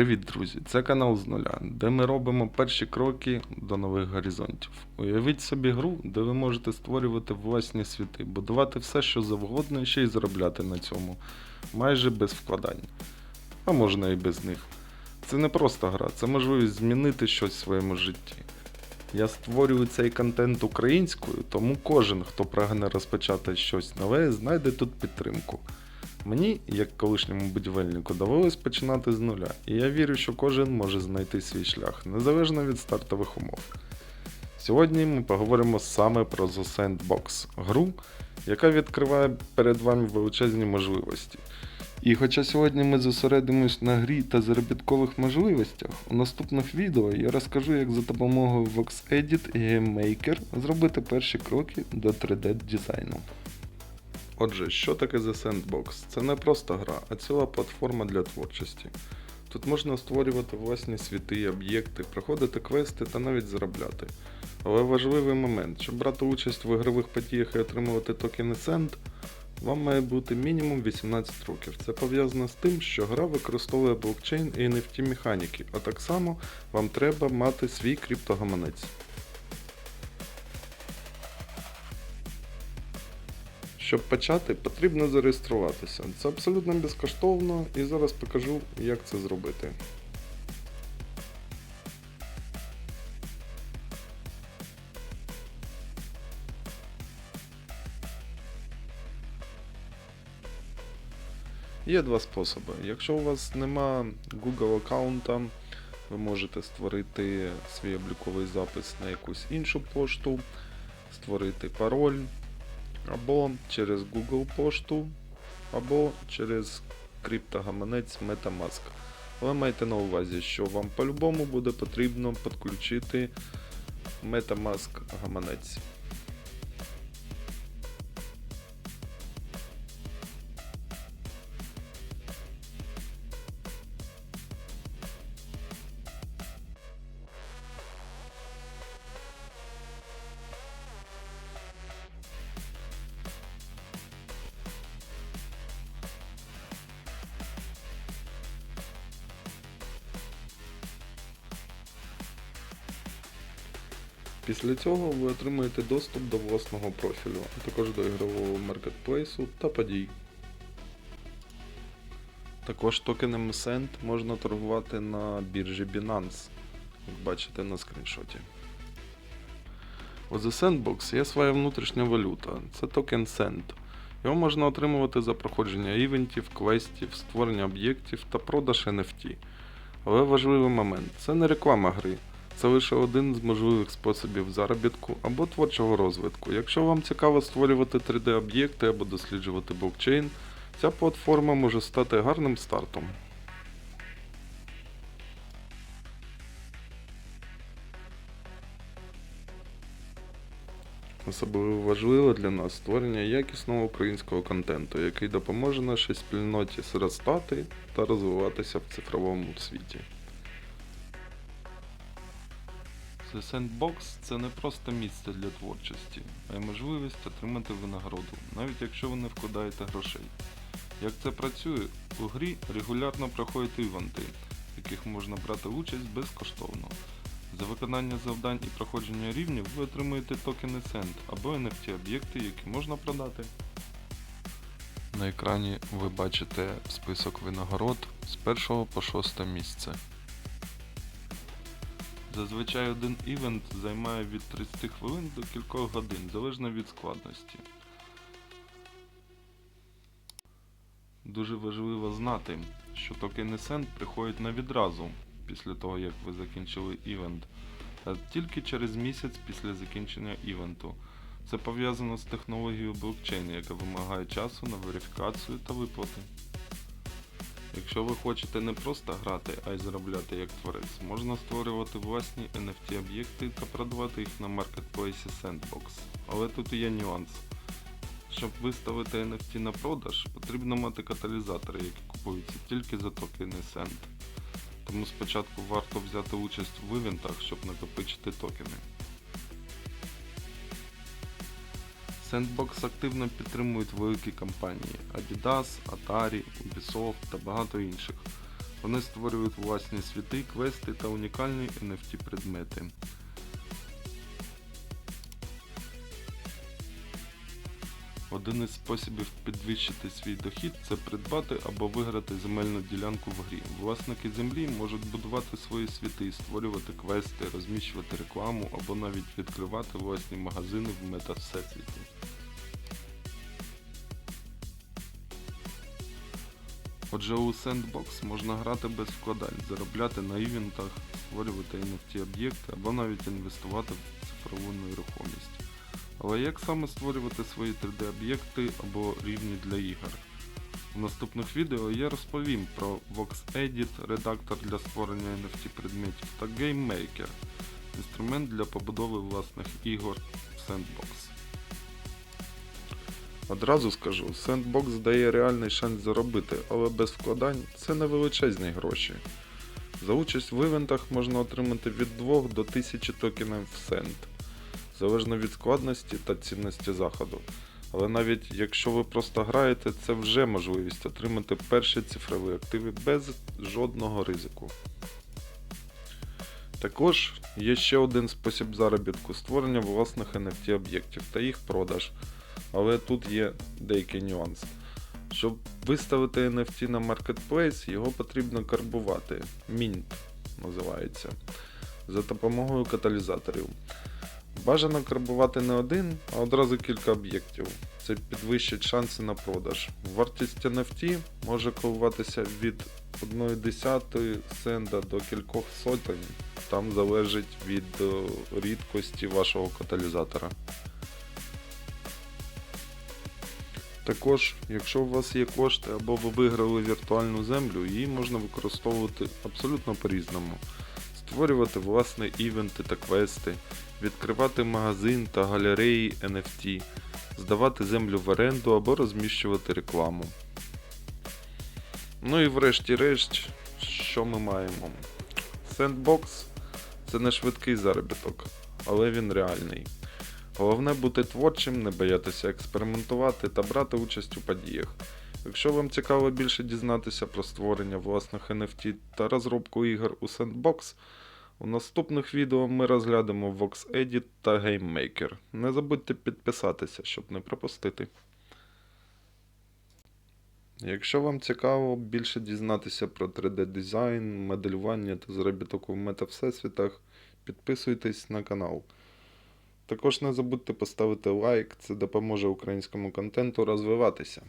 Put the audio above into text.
Привіт, друзі! Це канал з нуля, де ми робимо перші кроки до нових горизонтів. Уявіть собі гру, де ви можете створювати власні світи, будувати все, що завгодно, і ще й заробляти на цьому, майже без вкладань. А можна і без них. Це не просто гра, це можливість змінити щось в своєму житті. Я створюю цей контент українською, тому кожен, хто прагне розпочати щось нове, знайде тут підтримку. Мені, як колишньому будівельнику, довелось починати з нуля, і я вірю, що кожен може знайти свій шлях, незалежно від стартових умов. Сьогодні ми поговоримо саме про The Sandbox, гру, яка відкриває перед вами величезні можливості. І хоча сьогодні ми зосередимось на грі та заробіткових можливостях, у наступних відео я розкажу, як за допомогою VoxEdit і GameMaker зробити перші кроки до 3D дизайну. Отже, що таке The Sandbox? Це не просто гра, а ціла платформа для творчості. Тут можна створювати власні світи, об'єкти, проходити квести та навіть заробляти. Але важливий момент, щоб брати участь в ігрових подіях і отримувати токени Sand, вам має бути мінімум 18 років. Це пов'язано з тим, що гра використовує блокчейн і NFT механіки, а так само вам треба мати свій криптогаманець. Щоб почати, потрібно зареєструватися. Це абсолютно безкоштовно і зараз покажу, як це зробити. Є два способи. Якщо у вас нема Google аккаунта, ви можете створити свій обліковий запис на якусь іншу пошту, створити пароль, або через Google пошту, або через криптогаманець Metamask. Але майте на увазі, що вам по-любому буде потрібно підключити Metamask гаманець. Після цього ви отримаєте доступ до власного профілю, а також до ігрового маркетплейсу та подій. Також токенами Send можна торгувати на біржі Binance, як бачите на скріншоті. У The Sandbox є своя внутрішня валюта, це токен Send. Його можна отримувати за проходження івентів, квестів, створення об'єктів та продаж NFT. Але важливий момент це не реклама гри. Це лише один з можливих способів заробітку або творчого розвитку. Якщо вам цікаво створювати 3D-об'єкти або досліджувати блокчейн, ця платформа може стати гарним стартом. Особливо важливо для нас створення якісного українського контенту, який допоможе нашій спільноті зростати та розвиватися в цифровому світі. Sandbox це не просто місце для творчості, а й можливість отримати винагороду, навіть якщо ви не вкладаєте грошей. Як це працює? У грі регулярно проходять івенти, в яких можна брати участь безкоштовно. За виконання завдань і проходження рівнів ви отримуєте токени Send або NFT об'єкти, які можна продати. На екрані ви бачите список винагород з 1 по 6 місце. Зазвичай один івент займає від 30 хвилин до кількох годин, залежно від складності. Дуже важливо знати, що токени Send приходять не відразу після того, як ви закінчили івент, а тільки через місяць після закінчення івенту. Це пов'язано з технологією блокчейну, яка вимагає часу на верифікацію та виплати. Якщо ви хочете не просто грати, а й заробляти як творець, можна створювати власні NFT об'єкти та продавати їх на маркетплейсі Sandbox. Але тут є нюанс. Щоб виставити NFT на продаж, потрібно мати каталізатори, які купуються тільки за токени Sand. Тому спочатку варто взяти участь в івентах, щоб накопичити токени. Sandbox активно підтримують великі компанії Adidas, Atari, Ubisoft та багато інших. Вони створюють власні світи, квести та унікальні NFT предмети. Один із способів підвищити свій дохід це придбати або виграти земельну ділянку в грі. Власники землі можуть будувати свої світи, створювати квести, розміщувати рекламу або навіть відкривати власні магазини в мета-всесвіті. Отже, у Sandbox можна грати без вкладань, заробляти на івентах, створювати NFT об'єкти або навіть інвестувати в цифрову нерухомість. Але як саме створювати свої 3D-об'єкти або рівні для ігор? У наступних відео я розповім про VoxEdit, редактор для створення NFT предметів та GameMaker, інструмент для побудови власних ігор в Sandbox. Одразу скажу, Sandbox дає реальний шанс заробити, але без вкладань це не величезні гроші. За участь в івентах можна отримати від 2 до 1000 токенів в Sand, залежно від складності та цінності заходу. Але навіть якщо ви просто граєте, це вже можливість отримати перші цифрові активи без жодного ризику. Також є ще один спосіб заробітку створення власних NFT об'єктів та їх продаж. Але тут є деякий нюанс. Щоб виставити NFT на Marketplace, його потрібно карбувати. Mint називається. За допомогою каталізаторів. Бажано карбувати не один, а одразу кілька об'єктів. Це підвищить шанси на продаж. Вартість NFT може коливатися від 1,1 сенда до кількох сотень. Там залежить від е, рідкості вашого каталізатора. Також, якщо у вас є кошти або ви виграли віртуальну землю, її можна використовувати абсолютно по-різному. Створювати власні івенти та квести, відкривати магазин та галереї NFT, здавати землю в оренду або розміщувати рекламу. Ну і врешті-решт, що ми маємо? Sandbox це не швидкий заробіток, але він реальний. Головне бути творчим, не боятися експериментувати та брати участь у подіях. Якщо вам цікаво більше дізнатися про створення власних NFT та розробку ігор у Sandbox, у наступних відео ми розглянемо VoxEdit та GameMaker. Не забудьте підписатися, щоб не пропустити. Якщо вам цікаво більше дізнатися про 3D дизайн, моделювання та заробіток у мета-всесвітах, підписуйтесь на канал. Також не забудьте поставити лайк, це допоможе українському контенту розвиватися.